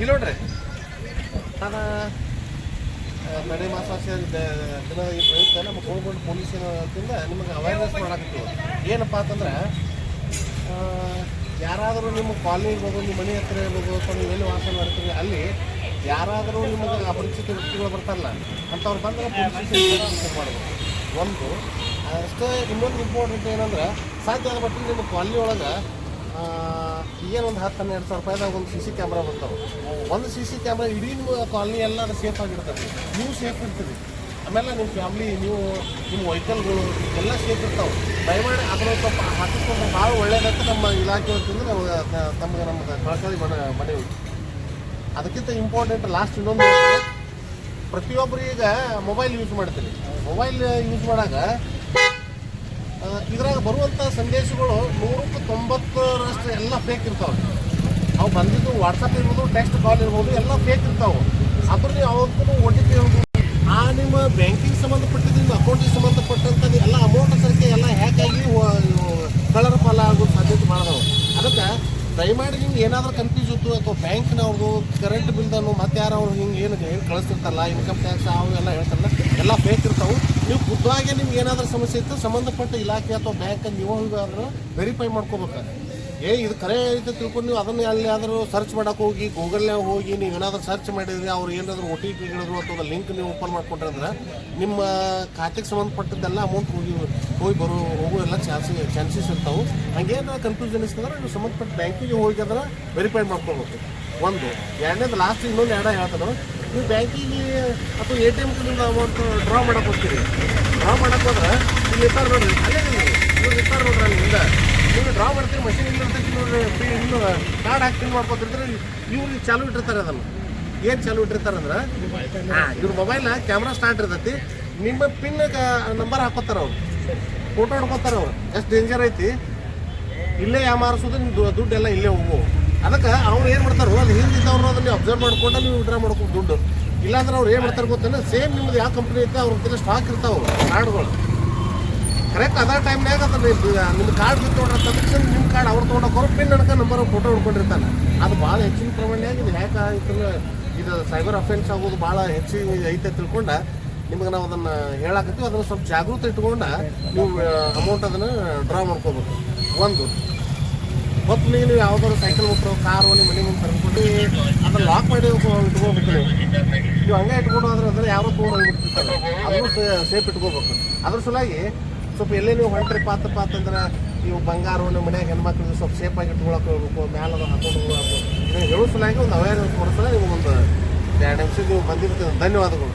ಇಲ್ಲ ನೋಡ್ರಿ. ನಾನು ನಡೆ ಮಾಸಾಸ್ಯ ದಿನದ ಈ ಪ್ರಯುಕ್ತ ನಮ್ಮ ಕೋಲ್ಗೊಂಡು ಪೊಲೀಸಿನ ನಿಮಗೆ ಅವೇರ್ನೆಸ್ ಮಾಡಾಕತ್ತೀವಿ. ಏನಪ್ಪ ಅಂತಂದ್ರೆ ಯಾರಾದರೂ ನಿಮ್ಮ ಕಾಲನಿ ಇರ್ಬೋದು ನಿಮ್ಮ ಮನೆ ಹತ್ತಿರ ಇರ್ಬೋದು ಅಥವಾ ನೀವು ಎಲ್ಲಿ ವಾಸ ಮಾಡ್ತೀರಿ ಅಲ್ಲಿ ಯಾರಾದರೂ ನಿಮಗೆ ಅಪರಿಚಿತ ವ್ಯಕ್ತಿಗಳು ಬರ್ತಾರಲ್ಲ ಅಂತವ್ರು ಬಂದ್ರೆ ಪೊಲೀಸ್ ಸ್ಟೇಷನ್ ಒಂದು ಅಷ್ಟೇ ಇನ್ನೊಂದು ಇಂಪಾರ್ಟೆಂಟ್ ಏನಂದ್ರೆ ಸಾಧ್ಯ ಆದ ಮಟ್ಟಿಗೆ ನಿಮ್ಮ ಕ್ವಾಲಿ ಒಳಗೆ ಏನು ಒಂದು ಹತ್ತು ಹನ್ನೆರಡು ಸಾವಿರ ರೂಪಾಯಿದಾಗ ಒಂದು ಸಿ ಸಿ ಕ್ಯಾಮ್ರಾ ಬರ್ತಾವೆ. ಒಂದು ಸಿ ಸಿ ಕ್ಯಾಮ್ರಾ ಇಡೀ ನಿಮ್ಮ ಕಾಲನಿ ಎಲ್ಲ ಸೇಫ್ ಆಗಿರ್ತದೆ. ನೀವು ಸೇಫ್ ಇರ್ತೀರಿ. ಆಮೇಲೆ ನಿಮ್ಮ ಫ್ಯಾಮ್ಲಿ ನೀವು, ನಿಮ್ಮ ವೆಹಿಕಲ್ಗಳು ಎಲ್ಲ ಸೇಫ್ ಇರ್ತಾವೆ. ದಯಮಾಡಿ ಅದನ್ನು ಸ್ವಲ್ಪ ಹಾಕಿಸ್ಕೊಂಡು ಭಾಳ ಒಳ್ಳೇದಂತ ನಮ್ಮ ಇಲಾಖೆ ವತಿಯಿಂದ ನಮಗೆ ನ- ತಮಗೆ ನಮ್ಗೆ ಕಳ್ಕಳಿ ಮನೆ ಅದಕ್ಕಿಂತ ಇಂಪಾರ್ಟೆಂಟ್ ಲಾಸ್ಟ್ ಇನ್ನೊಂದು. ಪ್ರತಿಯೊಬ್ಬರು ಈಗ ಮೊಬೈಲ್ ಯೂಸ್ ಮಾಡ್ತೀರಿ. ಮೊಬೈಲ್ ಯೂಸ್ ಮಾಡಾಗ ಇದ್ರಾಗ ಬರುವಂಥ ಸಂದೇಶಗಳು ನೂರಕ್ಕೆ ತೊಂಬತ್ತರಷ್ಟು ಎಲ್ಲ ಫೇಕ್ ಇರ್ತಾವೆ. ಅವು ಬಂದಿದ್ದು ವಾಟ್ಸಪ್ ಇರ್ಬೋದು ಟೆಕ್ಸ್ಟ್ ಕಾಲ್ ಇರ್ಬೋದು, ಎಲ್ಲ ಫೇಕ್ ಇರ್ತಾವೆ. ಅದ್ರಲ್ಲಿ ಅವತ್ತು ಒ ಟಿ ಪಿ ಆ ನಿಮ್ಮ ಬ್ಯಾಂಕಿಂಗ್ ಸಂಬಂಧಪಟ್ಟಿದ್ದು ಅಕೌಂಟಿಗೆ ಸಂಬಂಧಪಟ್ಟಂಥದ್ದು ಎಲ್ಲ ಅಮೌಂಟ್ ಸಂಖ್ಯೆ ಎಲ್ಲ ಹ್ಯಾಕಾಗಿ ಕಳರ ಫಲ ಆಗೋ ಸಾಧ್ಯತೆ ಮಾಡಿದವು ಅದಕ್ಕೆ ದಯಮಾಡಿ ನಿಮ್ಗೆ ಏನಾದರೂ ಕನ್ಫ್ಯೂಸ್ ಇತ್ತು ಅಥವಾ ಬ್ಯಾಂಕ್ನವ್ರದ್ದು ಕರೆಂಟ್ ಬಿಲ್ದನ್ನು ಮತ್ತೆ ಯಾರು ಅವ್ರು ಏನು ಏನು ಕಳಿಸ್ತಿರ್ತಾರಲ್ಲ ಇನ್ಕಮ್ ಟ್ಯಾಕ್ಸ್ ಅವು ಎಲ್ಲ ಹೇಳ್ತಾರಲ್ಲ, ಎಲ್ಲ ಫೇಕ್ ಇರ್ತಾವೆ. ನೀವು ಖುದ್ದಾಗೆ ನಿಮ್ಗೆ ಏನಾದರೂ ಸಮಸ್ಯೆ ಇತ್ತು, ಸಂಬಂಧಪಟ್ಟ ಇಲಾಖೆ ಅಥವಾ ಬ್ಯಾಂಕ್ ನೀವು ಹೋಗಾದ್ರೂ ವೆರಿಫೈ ಮಾಡ್ಕೋಬೇಕು ಏ, ಇದು ಕರೆ ಐತೆ ತಿಳ್ಕೊಂಡು ನೀವು ಅದನ್ನು ಅಲ್ಲಿ ಆದರೂ ಸರ್ಚ್ ಮಾಡೋಕೆ ಹೋಗಿ ಗೂಗಲ್ನಾಗ ಹೋಗಿ ನೀವು ಏನಾದರೂ ಸರ್ಚ್ ಮಾಡಿದ್ರೆ ಅವ್ರು ಏನಾದರೂ ಒ ಟಿ ಪಿ ಹೇಳಿದ್ರು ಅಥವಾ ಲಿಂಕ್ ನೀವು ಓಪನ್ ಮಾಡಿಕೊಂಡ್ರೆ ನಿಮ್ಮ ಖಾತೆಗೆ ಸಂಬಂಧಪಟ್ಟದ್ದೆಲ್ಲ ಅಮೌಂಟ್ ಹೋಗಿ ಹೋಗಿ ಬರೋ ಹೋಗೋ ಎಲ್ಲ ಚಾನ್ಸಸ್ ಚಾನ್ಸಸ್ ಇರ್ತಾವೆ ಹಂಗೇನು ಕನ್ಫ್ಯೂಷನ್ ಇಸ್ತಂದ್ರೆ ನೀವು ಸಂಬಂಧಪಟ್ಟ ಬ್ಯಾಂಕಿಗೆ ಹೋಗಿ ಅದನ್ನು ವೆರಿಫೈ ಮಾಡ್ಕೊಬೇಕು. ಒಂದು, ಎರಡನೇದು ಲಾಸ್ಟ್ ಇನ್ನೊಂದು ಎರಡ ಹೇಳ್ತಾನೆ. ನೀವು ಬ್ಯಾಂಕಿಗೆ ಅಥವಾ ಎ ಟಿ ಎಂ ಕಡೆಯಿಂದ ಅಮೌಂಟ್ ಡ್ರಾ ಮಾಡಕ್ಕೆ ಹೋಗ್ತೀರಿ ಡ್ರಾ ಮಾಡಕ್ಕೆ ಹೋದ್ರೆ ನೀವು ಎತ್ತಾರ ನೋಡ್ರಿ, ಅಲ್ಲೇ ನಿಮಗೆ. ಇವ್ರು ಎತ್ತಾರ ನೋಡ್ರಿ ಅಲ್ಲಿ ಹಿಂದೆ ನೀವು ಡ್ರಾ ಮಾಡ್ತೀರಿ ಮಷಿನ್ ಇಲ್ಲ ಇರ್ತೈತಿ ನೋಡ್ರಿ ಫ್ರೀ ಇನ್ನು ಕಾರ್ಡ್ ಹಾಕ್ತೀನಿ ಮಾಡ್ಕೊತಿರ್ತಾರೆ. ಇವ್ರು ಚಾಲು ಇಟ್ಟಿರ್ತಾರೆ ಅದನ್ನು. ಏನು ಚಾಲು ಇಟ್ಟಿರ್ತಾರೆ ಅಂದ್ರೆ, ಹಾಂ, ಇವ್ರ ಮೊಬೈಲ್ ಕ್ಯಾಮ್ರಾ ಸ್ಟಾರ್ಟ್ ಇರ್ತೈತಿ. ನಿಮ್ಮ ಪಿನ್ ನಂಬರ್ ಹಾಕೋತಾರೆ ಅವ್ರು. ಫೋಟೋ ಹೊಡ್ಕೋತಾರ ಅವ್ರು. ಎಷ್ಟು ಡೇಂಜರ್ ಐತಿ? ಇಲ್ಲೇ ಯಾಮಾರಿಸೋದು ನಿಮ್ಮ ದುಡ್ಡೆಲ್ಲ ಇಲ್ಲೇ ಹೋಗು. ಅದಕ್ಕೆ ಅವ್ರು ಏನು ಮಾಡ್ತಾರೋ ಅಲ್ಲಿ ಹಿಂದಿದ್ದವ್ರು ಅದನ್ನು ಅಬ್ಸರ್ವ್ ಮಾಡ್ಕೊಂಡು ನೀವು ವಿಡ್ರಾ ಮಾಡ್ಕೊಂಡು ದುಡ್ಡು. ಇಲ್ಲಾಂದ್ರೆ ಅವ್ರು ಏನು ಮಾಡ್ತಾರೆ ಗೊತ್ತೇನೆ? ಸೇಮ್ ನಿಮ್ದು ಯಾವ ಕಂಪ್ನಿ ಐತೆ, ಅವ್ರ ದಿನ ಸ್ಟಾಕ್ ಇರ್ತಾವೆ ಕಾರ್ಡ್ಗಳು ಕರೆಕ್ಟ್ ಅದ ಟೈಮ್ನಾಗ ಅದನ್ನ ನಿಮ್ಮ ಕಾರ್ಡ್ ತಕ್ಷಣ ನಿಮ್ಮ ಕಾರ್ಡ್ ಅವ್ರು ತೊಗೊಂಡೋಗೋರು ಪಿನ್ ಅನ್ಕ ನಂಬರ್ ಫೋಟೋ ಹೊಡ್ಕೊಂಡಿರ್ತಾನೆ. ಅದು ಭಾಳ ಹೆಚ್ಚಿನ ಪ್ರಮಾಣದಾಗ ಇದು ಹ್ಯಾಕ್ ಆಯ್ತಲ್ಲ, ಇದು ಸೈಬರ್ ಅಫೆನ್ಸ್ ಆಗೋದು ಭಾಳ ಹೆಚ್ಚಿಗೆ ಐತೆ ತಿಳ್ಕೊಂಡು, ನಿಮ್ಗೆ ನಾವು ಅದನ್ನು ಹೇಳಾಕತ್ತೀವಿ. ಅದನ್ನು ಸ್ವಲ್ಪ ಜಾಗೃತಿ ಇಟ್ಕೊಂಡು, ನೀವು ಅಮೌಂಟ್ ಅದನ್ನು ಡ್ರಾ ಮಾಡ್ಕೋಬೇಕು. ಒಂದು. ಮತ್ತು ನೀವು ಯಾವ್ದಾದ್ರು ಸೈಕಲ್ ಬಿಟ್ಟು ಕಾರು ನಿಮ್ಮ ಮನೆ ಮುಂದೆ ತರ್ಕೊಂಡು ಅದನ್ನ ಲಾಕ್ ಮಾಡಿ ಇಟ್ಕೊ- ಇಟ್ಕೋಬೇಕು ನೀವು. ನೀವು ಹಂಗೆ ಇಟ್ಕೊಂಡು ಹೋದ್ರೆ ಅಂದ್ರೆ ಯಾರೋ ತೊಗೊಂಡು ಅದನ್ನು ಸೇಫ್ ಇಟ್ಕೋಬೇಕು ಅದ್ರ ಸಲುವಾಗಿ ಸ್ವಲ್ಪ ಎಲ್ಲೇ ನೀವು ಹೊಂಟ್ರಿ ಪಾತ್ರ ಪಾತ್ರ ಅಂದ್ರೆ ಬಂಗಾರ, ನಿಮ್ಮ ಮನ್ಯಾಗ ಹೆಣ್ಮಕ್ಳಿಗೆ ಸ್ವಲ್ಪ ಸೇಫಾಗಿ ಇಟ್ಕೊಳಕ್ಕೆ ಹೋಗ್ಬೇಕು, ಮ್ಯಾಲ ಅದು ಹಾಕೊಂಡು ಹೋಗ್ಬೇಕು. ನೀವು ಹೇಳೋ ಸಲುವಾಗಿ ಒಂದು ಅವೇರ್ನೆಸ್ ಕೊಡೋ ಸಲ ಒಂದು ಎರಡು ನಿಮಿಷ ನೀವು ಬಂದಿರ್ತೀವಿ ಧನ್ಯವಾದಗಳು.